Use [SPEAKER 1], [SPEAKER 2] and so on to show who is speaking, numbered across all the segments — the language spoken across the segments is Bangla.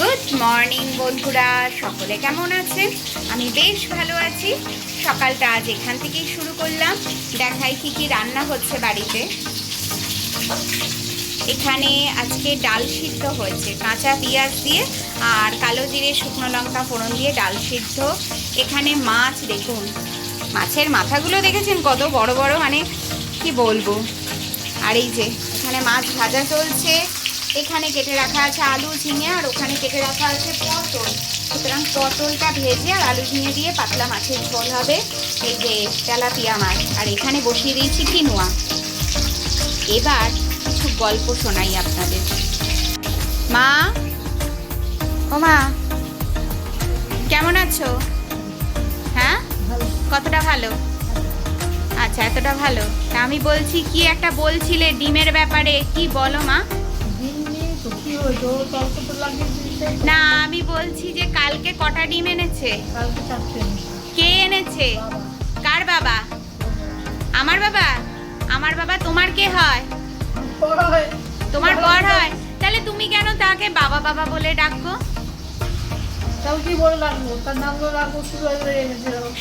[SPEAKER 1] গুড মর্নিং বন্ধুরা, সকলে কেমন আছেন? আমি বেশ ভালো আছি। সকালটা আজ এখান থেকেই শুরু করলাম। দেখাই কি কি রান্না হচ্ছে বাড়িতে। এখানে আজকে ডাল সিদ্ধ হয়েছে, কাঁচা পেঁয়াজ দিয়ে আর কালো জিরে, শুকনো লঙ্কা, ফোড়ন দিয়ে ডাল সিদ্ধ। এখানে মাছ, দেখুন, মাছের মাথাগুলো দেখেছেন কত বড় বড় মানে কি বলব? আর এই যে, এখানে মাছ ভাজা চলছে। এখানে কেটে রাখা আছে আলু, ঝিঙে, আর ওখানে কেটে রাখা আছে পটল। সুতরাং পটলটা ভেজে আর আলু, ঝিঙে দিয়ে পাতলা মাছের ঝোল হবে। এই যে তেলাপিয়া মাছ, আর এখানে বসিয়ে দিয়েছি কিনুয়া। এবার কিছু গল্প শোনাই আপনাদের। মা? ও মা? কেমন আছো? হ্যাঁ? কতটা ভালো? আচ্ছা এতটা ভালো। তা আমি বলছি, কি একটা বলছিলে ডিমের ব্যাপারে? কি বলো মা? না আমি বলছি যে কালকে কটা ডিম এনেছে? কে এনেছে? কার বাবা? আমার বাবা? আমার বাবা তোমার কে হয়? তোমার বর হয়। তাহলে তুমি কেন তাকে বাবা বাবা বলে ডাকো?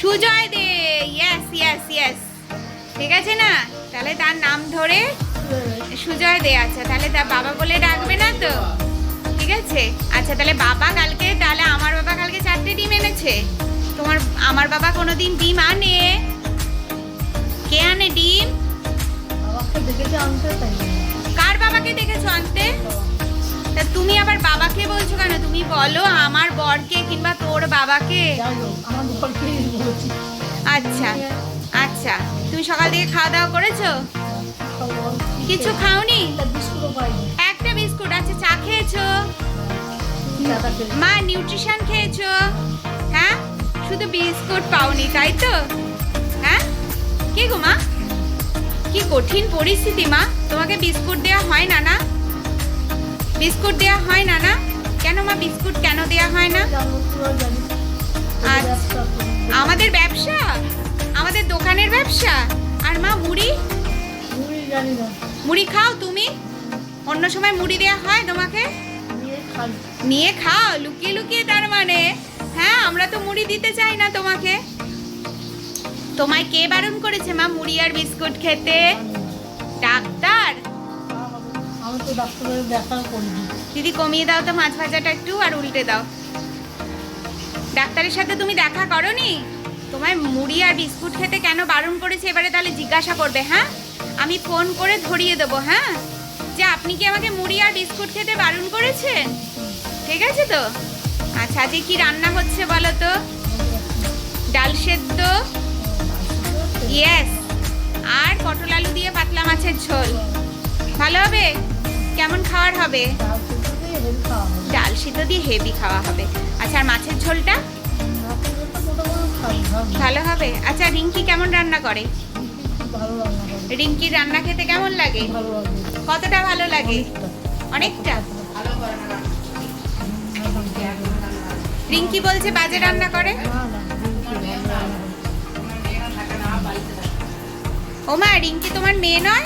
[SPEAKER 1] Sujoy De yes yes yes ঠিক আছে না? তাহলে তার নাম ধরে সুজয় দে আচ্ছা তাহলে তার বাবা বলে ডাকবে না তো? ঠিক আছে? আচ্ছা তাহলে বাবা কালকে তাহলে আমার বাবা কালকে চারটে ডিম এনেছে। তোমার আমার বাবা কোনোদিন ডিম আনে? কে আনে ডিম? কার বাবাকে দেখেছ আনতে? তা তুমি আবার বাবাকে বলছো কেন? তুমি বলো আমার বরকে কিংবা তোর বাবাকে। আচ্ছা আচ্ছা তুমি সকাল থেকে খাওয়া দাওয়া করেছ। কিছু খাওনি? একটা বিস্কুট আচ্ছা চা খেয়েছো? মা নিউট্রিশন খেয়েছো? হ্যাঁ? শুধু বিস্কুট পাওনি তাই তো? হ্যাঁ? কি গো মা? কি কঠিন পরিস্থিতি মা। তোমাকে বিস্কুট দেওয়া হয় না না? বিস্কুট দেওয়া হয় না না? কেন মা বিস্কুট কেন দেওয়া হয় না? আমাদের ব্যবসা? আমাদের দোকানের ব্যবসা? আর মা মুড়ি? মুড়ি খাও তুমি? অন্য সময় মুড়ি দেওয়া হয় তোমাকে? নিয়ে খাও লুকিয়ে লুকিয়ে তার মানে। হ্যাঁ আমরা তো মুড়ি দিতে চাই না তোমাকে। তোমায় কে বারণ করেছে মা মুড়ি আর বিস্কুট খেতে? ডাক্তার? দিদি কমিয়ে দাও তো মাছ ভাজাটা একটু আর উল্টে দাও। ডাক্তারের সাথে তুমি দেখা করনি? তোমায় মুড়ি আর বিস্কুট খেতে কেন বারণ করেছে? এবারে তাহলে জিজ্ঞাসা করবে হ্যাঁ? আমি ফোন করে ধরিয়ে দেবো হ্যাঁ? যে আপনি কি আমাকে মুড়ি আর বিস্কুট খেতে বারণ করেছেন? ঠিক আছে তো? আচ্ছা আজকে কি রান্না হচ্ছে বলো তো? ডাল সেদ্ধ? ইয়েস আর পটল আলু দিয়ে পাতলা মাছের ঝোল। ভালো হবে? কেমন খাওয়ার হবে? ডাল সিদ্ধ দিয়ে হেভি খাওয়া হবে। আচ্ছা আর মাছের ঝোলটা? ভালো হবে? আচ্ছা রিঙ্কি কেমন রান্না করে? রিঙ্কির রান্না খেতে কেমন লাগে? কতটা ভালো লাগে? অনেকটা। রিঙ্কি বলছে বাজে রান্না করে। ও মা রিঙ্কি তোমার মেয়ে নয়?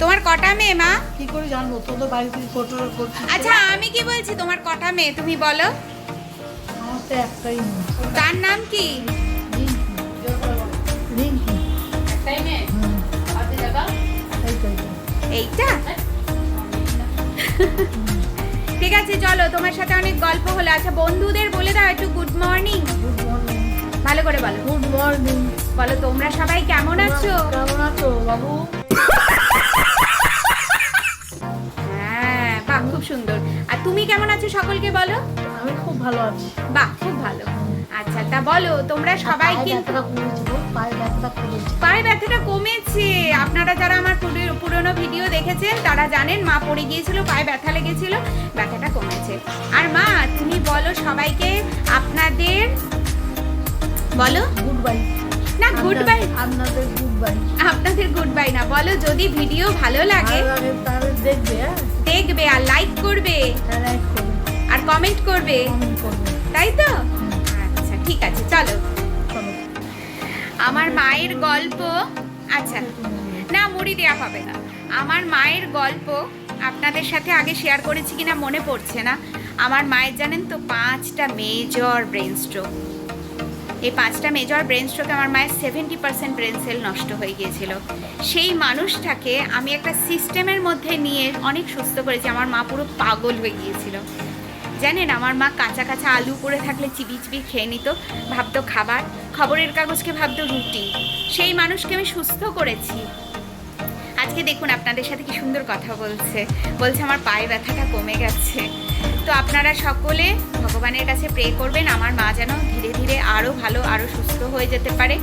[SPEAKER 1] তোমার কটা মেয়ে মা?
[SPEAKER 2] কি করে জানব? তোদের বাড়িতে করছি
[SPEAKER 1] আচ্ছা আমি কি বলছি? তোমার কটা মেয়ে তুমি বলো।
[SPEAKER 2] আমার তো একটাই
[SPEAKER 1] তার নাম কি? এইটা? ঠিক আছে চলো তোমার সাথে অনেক গল্প হলো। আচ্ছা বন্ধুদের বলে দাও একটু গুড মর্নিং ভালো করে বলো।
[SPEAKER 2] গুড মর্নিং
[SPEAKER 1] বলো তোমরা সবাই কেমন আছো?
[SPEAKER 2] কেমন আছো বাবু?
[SPEAKER 1] হ্যাঁ বাহ খুব সুন্দর। আর তুমি কেমন আছো সকলকে বলো?
[SPEAKER 2] আমি খুব ভালো আছি।
[SPEAKER 1] বাহ খুব ভালো। আচ্ছা তা বলো তোমরা সবাই কিন্তু
[SPEAKER 2] পায়ে ব্যথাটা কমেছে।
[SPEAKER 1] আপনারা যারা আমার পুরো- পুরনো ভিডিও দেখেছেন তারা জানেন মা পড়ে গিয়েছিল পায়ে ব্যথা লেগেছিল ব্যথাটা কমেছে। আর মা তুমি বলো সবাইকে আপনাদের বলো?
[SPEAKER 2] গুড বাই
[SPEAKER 1] না গুড বাই
[SPEAKER 2] আপনাদের গুড বাই
[SPEAKER 1] আপনাদের গুড বাই না বলো যদি ভিডিও ভালো লাগে।
[SPEAKER 2] তাহলে দেখবে হ্যাঁ?
[SPEAKER 1] দেখবে আর লাইক করবে।
[SPEAKER 2] হ্যাঁ করবে।
[SPEAKER 1] আর কমেন্ট করবে। তাই তো? ঠিক আছে, চলো। আমার মায়ের গল্প আচ্ছা না, মুড়ি দেওয়া হবে না। আমার মায়ের গল্প আপনাদের সাথে আগে শেয়ার করেছি কিনা মনে পড়ছে না। আমার মায়ের, জানেন তো, পাঁচটা মেজর ব্রেন স্ট্রোক এই পাঁচটা মেজর ব্রেন স্ট্রোকে আমার মায়ের সেভেন্টি পার্সেন্ট ব্রেন সেল নষ্ট হয়ে গিয়েছিল। সেই মানুষটাকে আমি একটা সিস্টেমের মধ্যে নিয়ে অনেক সুস্থ করেছি। আমার মা পুরো পাগল হয়ে গিয়েছিল। জানেন, আমার মা কাঁচা কাঁচা আলু পড়ে থাকলে চিবি চিবি খেয়ে নিত, ভাবতো খাবার, খবরের কাগজকে ভাবতো রুটি। সেই মানুষকে আমি সুস্থ করেছি। আজকে দেখুন, আপনাদের সাথে কি সুন্দর কথা বলছে। বলছে, আমার পায়ে ব্যথাটা কমে গেছে। তো আপনারা সকলে ভগবানের কাছে প্রে করবেন। আমার মা যেন ধীরে ধীরে আরও ভালো আরও সুস্থ হয়ে যেতে পারে।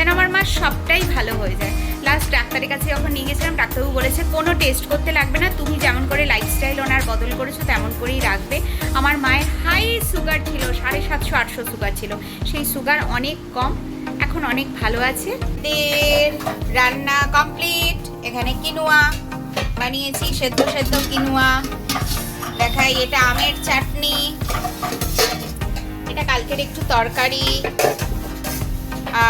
[SPEAKER 1] যেন আমার মা সবটাই ভালো হয়ে যায়। লাস্ট ডাক্তারের কাছে যখন নিয়ে গেছিলাম, ডাক্তারবাবু বলেছে, কোনো টেস্ট করতে লাগবে না, তুমি যেমন করে লাইফস্টাইল ওনার বদল করেছ, তেমন করেই রাখবে। আমার মায়ের হাই সুগার ছিল, সাড়ে সাতশো, আটশো সুগার ছিল। সেই সুগার অনেক কম, এখন অনেক ভালো আছে। রান্না কমপ্লিট এখানে কিনুয়া বানিয়েছি, সেদ্ধ সেদ্ধ কিনুয়া দেখাই, এটা আমের চাটনি। এটা কালকের একটু তরকারি।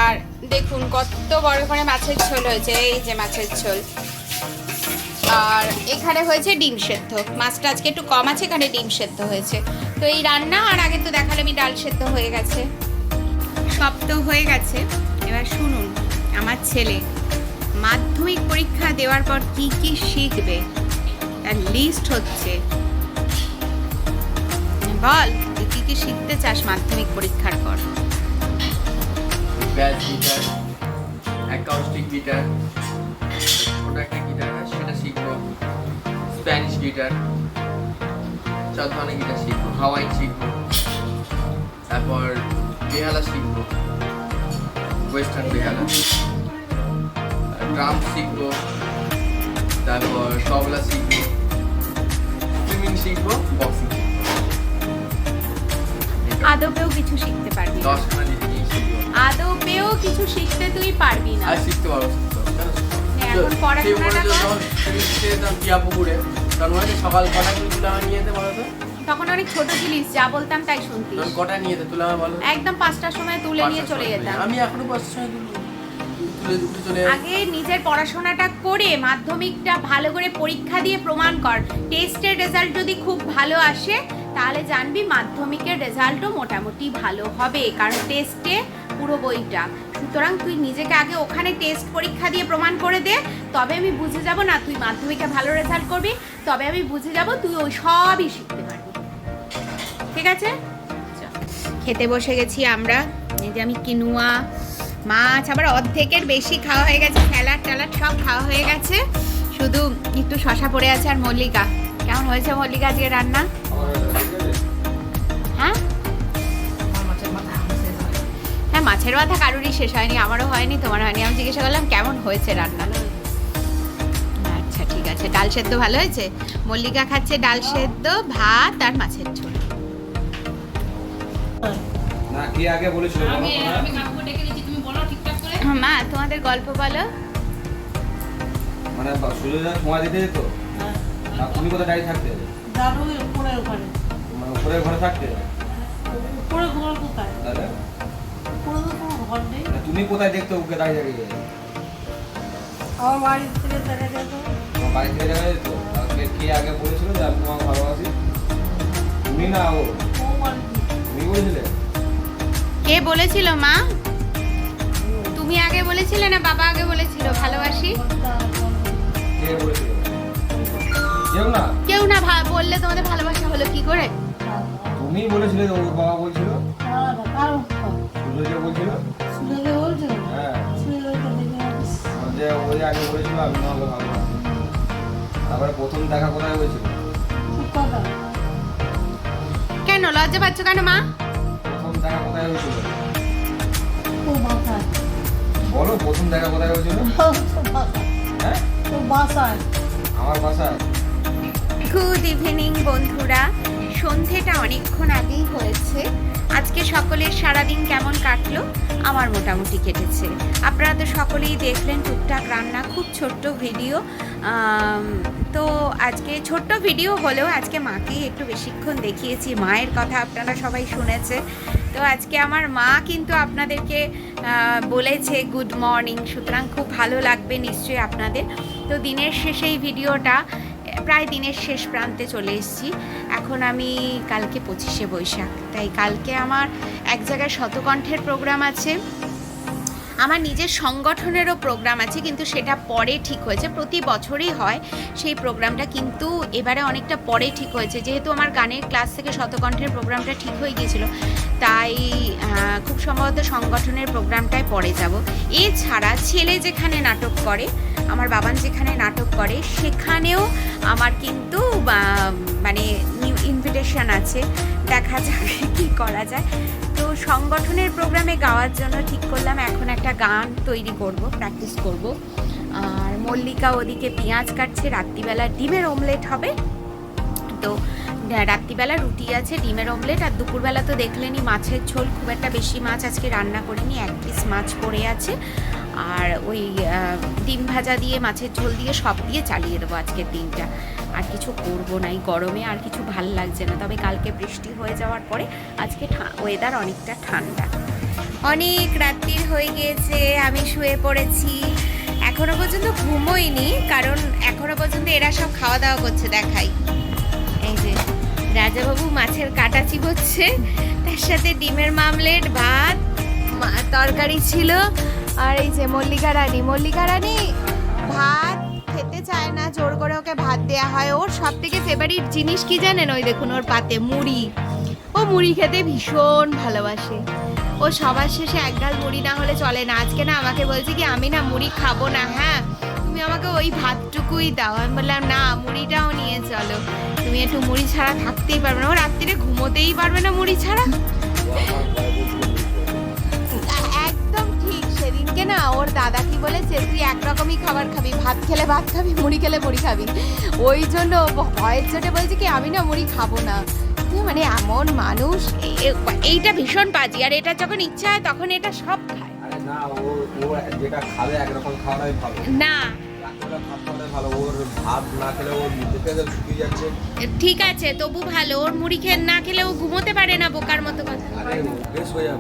[SPEAKER 1] আর দেখুন, কত বড় করে মাছের ঝোল হয়েছে, এই যে মাছের ঝোল। আর এখানে হয়েছে ডিম সেদ্ধ। মাছটা আজকে একটু কম আছে, এখানে ডিম সেদ্ধ হয়েছে। তো এই রান্না, আর আগে তো দেখালে আমি ডাল সেদ্ধ হয়ে গেছে। সব তো হয়ে গেছে। এবার শুনুন, আমার ছেলে মাধ্যমিক পরীক্ষা দেওয়ার পর কি কি শিখবে তার লিস্ট হচ্ছে। বল, তুই কি কি শিখতে চাস মাধ্যমিক পরীক্ষার পর?
[SPEAKER 3] ব্যাস গিটার অ্যাকাউস্টিক গিটার ছোট একটা গিটার সেটা শিখব। স্প্যানিশ গিটার সব ধরনের গিটার শিখব হাওয়াই শিখব। তারপর বেহালা শিখব ওয়েস্টার্ন বেহালা। ড্রাম শিখব তারপর তবলা শিখব সুইমিং শিখব বক্সিং শিখব।
[SPEAKER 1] আদপেও কিছু শিখতে পারবি।
[SPEAKER 3] দশখানা শিখব
[SPEAKER 1] আদপেও কিছু শিখতে তুই পারবি না
[SPEAKER 3] আর শিখতে পারব?
[SPEAKER 1] হ্যাঁ, এখন পড়াশোনাটা কর।
[SPEAKER 3] সকাল কটা করে তুলে আমার নিয়ে যেতে বলো তো
[SPEAKER 1] তখন অনেক ছোট ছিলিস যা বলতাম তাই শুনতিস
[SPEAKER 3] কটা নিয়ে যেতে তুলে আমার বলো
[SPEAKER 1] একদম পাঁচটার সময় তুলে নিয়ে চলে যেতাম
[SPEAKER 3] আমি এখনও পাঁচটার সময়।
[SPEAKER 1] আগে নিজের পড়াশোনাটা করে মাধ্যমিকটা ভালো করে পরীক্ষা দিয়ে প্রমাণ কর টেস্টের রেজাল্ট যদি খুব ভালো আসে তাহলে জানবি মাধ্যমিকের রেজাল্টও মোটামুটি ভালো হবে, কারণ টেস্টে পুরো বইটা। সুতরাং তুই নিজেকে আগে ওখানে টেস্ট পরীক্ষা দিয়ে প্রমাণ করে দে, তবে আমি বুঝে যাব না তুই মাধ্যমিকে ভালো রেজাল্ট করবি, তবে আমি বুঝে যাব তুই ওই সবই শিখতে পারবি। ঠিক আছে। খেতে বসে গেছি আমরা, এই যে আমি কিনুয়া, মাছ, আবার অর্ধেকের বেশি খাওয়া হয়ে গেছে, স্যালাড ট্যালাড সব খাওয়া হয়ে গেছে। শুধু একটু শশা পড়ে আছে আর মল্লিকা। কেমন হয়েছে মল্লিকা আজকে রান্না? হ্যাঁ মাছের মাথা কারুরই শেষ হয়নি আমারও হয়নি তোমার হয়নি। আমি জিজ্ঞাসা করলাম কেমন হয়েছে রান্না? আচ্ছা ঠিক আছে। ডাল সেদ্ধ ভালো হয়েছে? মল্লিকা খাচ্ছে ডাল সেদ্ধ ভাত আর মাছের ঝোল।
[SPEAKER 4] না কি আগে বলেছিল বলো
[SPEAKER 5] আমি
[SPEAKER 4] তো না?
[SPEAKER 5] আমি কাকুকে ডেকে দিচ্ছি তুমি বলো ঠিকঠাক করে।
[SPEAKER 1] মা তোমাদের গল্প বলো।
[SPEAKER 4] মানে সময় দিতে যেত? তুমি কোথায় দাঁড়িয়ে থাকতে?
[SPEAKER 2] দাদু উপরে ওখানে।
[SPEAKER 4] মানে উপরে ঘরে থাকতে?
[SPEAKER 2] উপরে ঘর কোথায়
[SPEAKER 4] তাহলে
[SPEAKER 2] উপরে তো কোনো ঘর নেই।
[SPEAKER 4] তুমি কোথায় দেখতে ওকে দাঁড়িয়ে দাঁড়িয়ে?
[SPEAKER 2] আমার বাড়ি থেকে দেখা যেত।
[SPEAKER 4] তোমার বাড়ি থেকে দেখা যেত? তাহলে কে আগে বলেছিল যে আমি তোমাকে ভালোবাসি? তুমি না ও?
[SPEAKER 2] ও
[SPEAKER 4] তুমি বলেছিলে?
[SPEAKER 1] কে বলেছিল মা? তুমি আগে বলেছিলে না বাবা আগে বলেছিল? ভালোবাসি?
[SPEAKER 4] কে বলেছিল? কেউ না?
[SPEAKER 1] কেউ না বললে তোমাদের ভালোবাসা হলো কি করে?
[SPEAKER 4] তুমি বলেছিলে ওর বাবা বলছিল? কারও বলছিল? হ্যাঁ। যে ওই আগে বলেছিল আমি ভালোবাসি তারপরে প্রথম দেখা কোথায় হয়েছিল?
[SPEAKER 1] কেন লজ্জা পাচ্ছ কেন মা?
[SPEAKER 4] প্রথম দেখা কোথায় হয়েছিল? বলো প্রথম দেখা কোথায় হয়েছিল? হ্যাঁ? আমার বাসায়।
[SPEAKER 1] গুড ইভিনিং বন্ধুরা। সন্ধেটা অনেকক্ষণ আগেই হয়েছে। আজকে সকলের সারাদিন কেমন কাটলো? আমার মোটামুটি কেটেছে। আপনারা তো সকলেই দেখলেন টুকটাক রান্না, খুব ছোট্ট ভিডিও। তো আজকে ছোট্ট ভিডিও হলেও আজকে মাকেই একটু বেশিক্ষণ দেখিয়েছি। মায়ের কথা আপনারা সবাই শুনেছে। তো আজকে আমার মা কিন্তু আপনাদেরকে বলেছে, গুড মর্নিং। সুতরাং খুব ভালো লাগবে নিশ্চয়ই আপনাদের। তো দিনের শেষে এই ভিডিওটা প্রায় দিনের শেষ প্রান্তে চলে এসেছি। এখন আমি কালকে পঁচিশে বৈশাখ, তাই কালকে আমার এক জায়গায় শতকণ্ঠের প্রোগ্রাম আছে। আমার নিজের সংগঠনেরও প্রোগ্রাম আছে, কিন্তু সেটা পরে ঠিক হয়েছে। প্রতি বছরই হয় সেই প্রোগ্রামটা, কিন্তু এবারে অনেকটা পরে ঠিক হয়েছে। যেহেতু আমার গানের ক্লাস থেকে শতকণ্ঠের প্রোগ্রামটা ঠিক হয়ে গিয়েছিল, তাই খুব সম্ভবত সংগঠনের প্রোগ্রামটায় পরে যাব। এছাড়া ছেলে যেখানে নাটক করে আমার বাবান যেখানে নাটক করে, সেখানেও আমার কিন্তু মানে ইনভিটেশন আছে। দেখা যাবে কি করা যায়। তো সংগঠনের প্রোগ্রামে গাওয়ার জন্য ঠিক করলাম, এখন একটা গান তৈরি করব প্র্যাকটিস করব। আর মল্লিকা ওদিকে পেঁয়াজ কাটছে, রাত্রিবেলা ডিমের অমলেট হবে। তো রাত্রিবেলা রুটি আছে, ডিমের অমলেট আর দুপুরবেলা তো দেখলেনি মাছের ঝোল, খুব একটা বেশি মাছ আজকে রান্না করিনি, এক পিস মাছ পড়ে আছে। আর ওই ডিম ভাজা দিয়ে, মাছের ঝোল দিয়ে সব দিয়ে চালিয়ে দেবো আজকের দিনটা। আর কিছু করব না, এই গরমে আর কিছু ভালো লাগছে না। তবে কালকে বৃষ্টি হয়ে যাওয়ার পরে আজকে ওয়েদার অনেকটা ঠান্ডা। অনেক রাত্রির হয়ে গিয়েছে, আমি শুয়ে পড়েছি। এখনও পর্যন্ত ঘুমোইনি, কারণ এখনও পর্যন্ত এরা সব খাওয়া দাওয়া করছে, দেখাই। এই যে, রাজাবাবু মাছের কাটা চিবোচ্ছে তার সাথে ডিমের মামলেট, ভাত তরকারি ছিল আর এই যে মল্লিকা রানী মল্লিকা রানী ভাত খেতে চায় না জোর করে ওকে ভাত দেয়া হয় ওর সব থেকে ফেভারিট জিনিস কি জানেন ওই দেখুন ওর পাতে মুড়ি ও মুড়ি খেতে ভীষণ ভালোবাসে ও সবার শেষে এক গাল মুড়ি না হলে চলে না আজকে না আমাকে বলছে কি আমি না মুড়ি খাব না হ্যাঁ তুমি আমাকে ওই ভাতটুকুই দাও আমি বললাম না মুড়িটাও নিয়ে চলো তুমি একটু মুড়ি ছাড়া থাকতেই পারবে না ও রাত্রিরে ঘুমোতেই পারবে না মুড়ি ছাড়া সেদিনকে না ওর দাদা কি বলেছে তুই একরকমই খাবার খাবি ভাত খেলে ভাত খাবি মুড়ি খেলে মুড়ি খাবি। ওই জন্য ভয়ের চোটে বলছে কি আমি না মুড়ি খাব না। মানে এমন মানুষ এইটা ভীষণ বাজি। আর এটা যখন ইচ্ছা হয় তখন এটা সব খায়।
[SPEAKER 4] না
[SPEAKER 1] ঠিক আছে তবু ভালো। ওর মুড়ি খেয়ে না খেলে ও ঘুমোতে পারে না বোকার মতো কথা।
[SPEAKER 4] হয়ে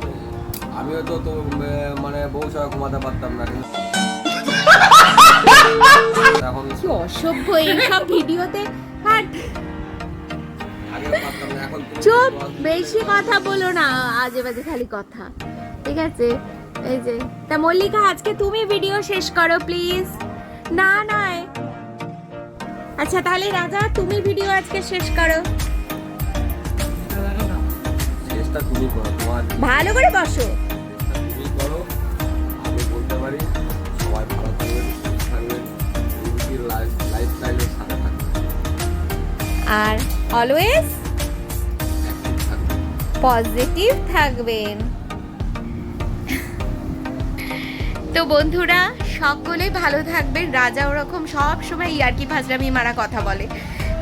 [SPEAKER 4] আমিও তো তো মানে বউ ছাড়া ঘুমাতে পারতাম না কিন্তু এখন
[SPEAKER 1] কি অসভ্য এইসব ভিডিওতে হাট
[SPEAKER 4] আগে পারতাম না এখন
[SPEAKER 1] চুপ বেশি কথা বলো না আজে বাজে খালি কথা ঠিক আছে এই যে তা মল্লিকা আজকে তুমি ভিডিও শেষ করো প্লিজ না নয় আচ্ছা তাহলে রাজা তুমি ভিডিও আজকে শেষ করো ভালো করে বসো আর অলওয়েজ পজিটিভ থাকবেন। তো বন্ধুরা, সকলে ভালো থাকবেন। রাজা ওরকম সব সময় ইয়ার্কি ফাজলামি মারা কথা বলে।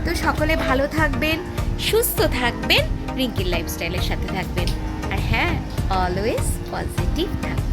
[SPEAKER 1] তো সকলে ভালো থাকবেন, সুস্থ থাকবেন, রিঙ্কির লাইফস্টাইলের সাথে থাকবেন। আর হ্যাঁ অলওয়েজ পজিটিভ থাকবেন।